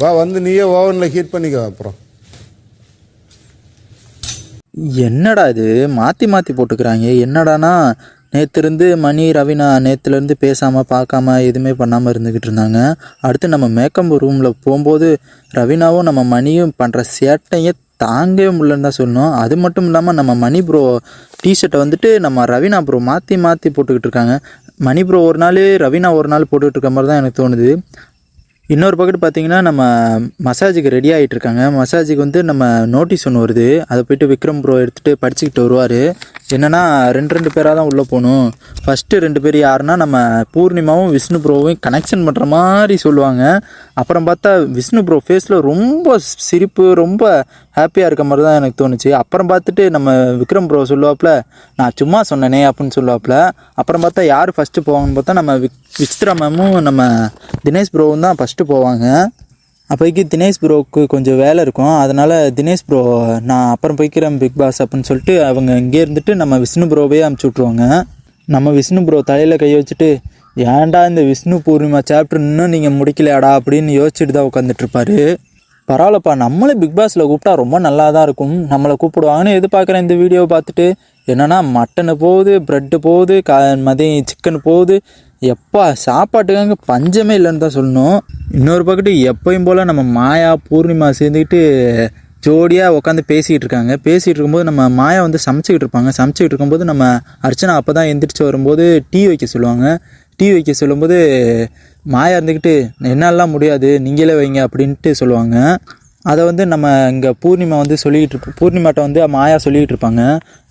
வா வந்து நீயே ஓவனில் ஹீட் பண்ணிக்கோ அப்புறம். என்னடா இது? மாற்றி மாற்றி போட்டுக்கிறாங்க. என்னடானா நேற்று மணி ரவினா நேற்றுலேருந்து பேசாமல் பார்க்காம எதுவுமே பண்ணாமல் இருந்துக்கிட்டு இருந்தாங்க. அடுத்து நம்ம மேக்கப் ரூமில் போகும்போது ரவினாவும் நம்ம மணியும் பண்ணுற சேட்டையே தாங்கவே முடியலன்னு தான் சொல்லணும். அது மட்டும் இல்லாமல் நம்ம மணி ப்ரோ டிஷர்ட்டை வந்துட்டு நம்ம ரவினா ப்ரோ மாற்றி மாற்றி போட்டுக்கிட்டு இருக்காங்க. மணி ப்ரோ ஒரு நாள் ரவினா ஒரு நாள் போட்டுக்கிட்டு இருக்க மாதிரி தான் எனக்கு தோணுது. இன்னொரு பக்கெட் பார்த்தீங்கன்னா நம்ம மசாஜுக்கு ரெடி ஆகிட்டு இருக்காங்க. மசாஜுக்கு வந்து நம்ம நோட்டீஸ் ஒன்று வருது. அதை போயிட்டு விக்ரம் ப்ரோ எடுத்துகிட்டு படிச்சுக்கிட்டு வருவார். என்னென்னா ரெண்டு ரெண்டு பேராக தான் உள்ளே போகணும். ஃபஸ்ட்டு ரெண்டு பேர் யாருன்னா நம்ம பூர்ணிமாவும் விஷ்ணு ப்ரோவையும் கனெக்ஷன் பண்ணுற மாதிரி சொல்லுவாங்க. அப்புறம் பார்த்தா விஷ்ணு ப்ரோ ஃபேஸில் ரொம்ப சிரிப்பு ரொம்ப ஹாப்பியாக இருக்க மாதிரி தான் எனக்கு தோணுச்சு. அப்புறம் பார்த்துட்டு நம்ம விக்ரம் ப்ரோ சொல்லுவாப்புல நான் சும்மா சொன்னனே அப்படின்னு சொல்லுவாப்புல. அப்புறம் பார்த்தா யார் ஃபஸ்ட்டு போவாங்கன்னு பார்த்தா நம்ம விக் விசித்ரா மேமும் நம்ம தினேஷ் ப்ரோவும் தான் ஃபஸ்ட்டு போவாங்க. அப்போதைக்கு தினேஷ் ப்ரோவுக்கு கொஞ்சம் வேலை இருக்கும். அதனால் தினேஷ் ப்ரோ நான் அப்புறம் போய்க்கிறேன் பிக் பாஸ் அப்படின்னு சொல்லிட்டு அவங்க இங்கே இருந்துட்டு நம்ம விஷ்ணு ப்ரோவே அமுச்சு விட்ருவாங்க நம்ம விஷ்ணு ப்ரோ தலையில் கை வச்சுட்டு ஏன்டா இந்த விஷ்ணு பூர்ணிமா சாப்டர் இன்னும் நீங்கள் முடிக்கலையாடா? அப்படின்னு யோசிச்சுட்டு தான் உட்காந்துட்ருப்பாரு பரவாயில்லப்பா நம்மளே பிக் பாஸில் கூப்பிட்டா ரொம்ப நல்லா தான் இருக்கும். நம்மளை கூப்பிடுவாங்கன்னு எதிர்பார்க்குறேன் இந்த வீடியோவை பார்த்துட்டு. என்னன்னா மட்டனு போகுது ப்ரெட்டு போகுது கா மதியம் சிக்கன் போகுது எப்பா சாப்பாட்டுக்காங்க பஞ்சமே இல்லைன்னு தான் சொல்லணும். இன்னொரு பக்கத்து எப்பயும் போல் நம்ம மாயா பூர்ணிமா சேர்ந்துக்கிட்டு ஜோடியாக உட்காந்து பேசிகிட்டு இருக்காங்க. பேசிகிட்டு இருக்கும்போது நம்ம மாயா வந்து சமைச்சிக்கிட்டு இருப்பாங்க. சமைச்சிக்கிட்டு இருக்கும்போது நம்ம அர்ச்சனா அப்போ தான் எந்திரிச்சு வரும்போது டீ வைக்க சொல்லுவாங்க. டீ வைக்க சொல்லும்போது மாயா இருந்துக்கிட்டு என்னெல்லாம் முடியாது நீங்களே வைங்க அப்படின்ட்டு சொல்லுவாங்க. அதை வந்து நம்ம இங்கே பூர்ணிமா வந்து சொல்லிக்கிட்டு இருப்போம் பூர்ணிமாட்ட வந்து மாயா சொல்லிக்கிட்டு இருப்பாங்க.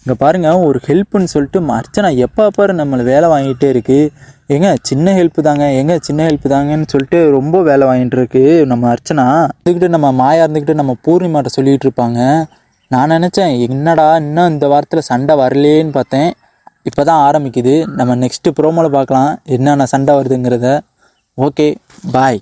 இங்கே பாருங்கள் ஒரு ஹெல்ப்புன்னு சொல்லிட்டு அர்ச்சனா எப்போ பாரு நம்மளை வேலை வாங்கிட்டே இருக்குது ஏங்க சின்ன ஹெல்ப் தாங்க. ஏங்க சின்ன ஹெல்ப் தாங்கன்னு சொல்லிட்டு ரொம்ப வேலை வாங்கிட்டு இருக்கு நம்ம அர்ச்சனா. இருந்துக்கிட்டு நம்ம மாயா இருந்துக்கிட்டு நம்ம பூர்ணிமாட்ட சொல்லிகிட்டு இருப்பாங்க. நான் நினச்சேன் என்னடா இன்னும் இந்த வாரத்தில் சண்டை வரலேன்னு பார்த்தேன். இப்போ தான் ஆரம்பிக்குது. நம்ம நெக்ஸ்ட்டு ப்ரோமோவில் பார்க்கலாம். என்னென்ன சண்டை வருதுங்கிறத. Okay bye